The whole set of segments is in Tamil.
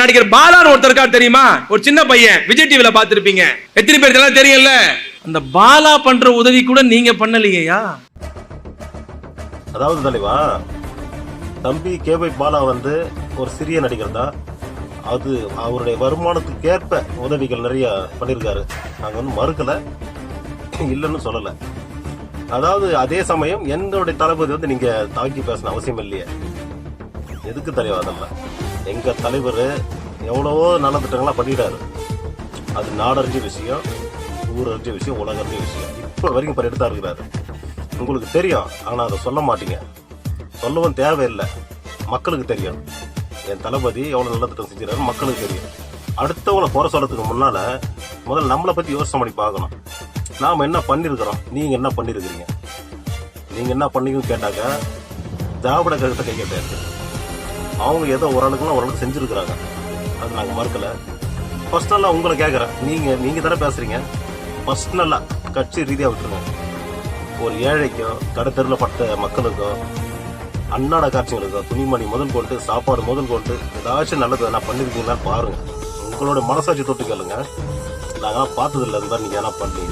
நடிகர் பாலான்னு ஒருத்தர் இருக்கார் தெரியுமா? ஒரு சின்ன பையன். விஜய் டிவில பார்த்திருப்பீங்க. எத்தனை பேர் எல்லாம் தெரியல அந்த பாலா பண்ற உதவி கூட நீங்க பண்ணலையா அதாவது தலைவா தம்பி கேபை பாலா வந்து ஒரு சிறிய நடிகர் தான். அது அவருடைய வருமானத்துக்கு ஏற்ப உதவிகள் நிறைய பண்ணியிருக்காரு நாங்கள் வந்து மறுக்கல. இல்லைன்னு சொல்லலை. அதாவது அதே சமயம் என்னுடைய தளபதி வந்து நீங்க தாக்கி பேசணும் அவசியம் இல்லையே. எதுக்கு தலைவர் அதெல்லாம் எங்க தலைவர் எவ்வளவோ நல்ல திட்டங்களா பண்ணிட்டாரு. அது நாடறிஞ்ச விஷயம் ஊரறிஞ்ச விஷயம் உலகறிஞ்ச விஷயம். இப்போ வரைக்கும் பண்ணிட்டு தான் இருக்கிறாரு உங்களுக்கு தெரியும் ஆனா அதை சொல்ல மாட்டீங்க. சொல்லவும் தேவையில்லை. மக்களுக்கு தெரியும். என் தளபதி எவ்வளவு நல்ல திட்டம் செஞ்சுறாரு மக்களுக்கு தெரியும். அடுத்தவங்களை குறை சொல்றதுக்கு முன்னால முதல்ல நம்மளை பத்தி யோசனை பண்ணி பார்க்கணும். நாம என்ன பண்ணியிருக்கிறோம் நீங்க என்ன பண்ணியிருக்கிறீங்க நீங்க என்ன பண்ணீங்கன்னு கேட்டாக்க திராவிட கழகத்தை கை கேட்டேன் அவங்க ஏதோ ஓரளவுக்குலாம் ஓரளவுக்கு செஞ்சுருக்குறாங்க. அது நாங்கள் மறுக்கல. பர்சனலாக உங்களை கேட்குறேன் நீங்கள் நீங்கள் தானே பேசுகிறீங்க பர்சனலாக கட்சி ரீதியாக விட்டுருங்க. ஒரு ஏழைக்கும் கடை தெருவில் பட்ட மக்களுக்கும் அன்னாட காட்சிகளுக்கும் துணிமணி முதல் கொண்டு சாப்பாடு முதல் கொண்டு ஏதாச்சும் நல்லது என்ன பண்ணியிருக்கீங்களா பாருங்கள் உங்களோட மனசாட்சி தொட்டு கேளுங்க. நாங்களாம் பார்த்ததில்ல. இந்த மாதிரி நீங்கள் என்ன பண்ணி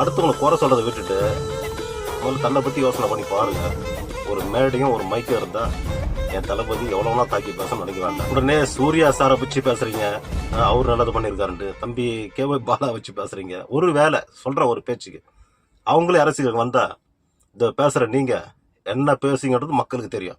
அடுத்தவங்களை குறை சொல்கிறத விட்டுட்டு முதல்ல தன்னை பற்றி யோசனை பண்ணி பாருங்கள் ஒரு மேடையும் ஒரு மைக்கும் இருந்தால் என் தளபதி எவ்வளவுனா தாக்கி பேச நினைக்கிறாங்க உடனே சூர்யா சாரை வச்சு பேசுறீங்க. அவர் நல்லது பண்ணியிருக்காருன்ட்டு. தம்பி கேஒய் பாலா வச்சு பேசுறீங்க. ஒரு வேலை சொல்ற ஒரு பேச்சுக்கு. அவங்களே அரசியலுக்கு வந்தா இந்த பேசுற நீங்க என்ன பேசுங்கிறது மக்களுக்கு தெரியும்.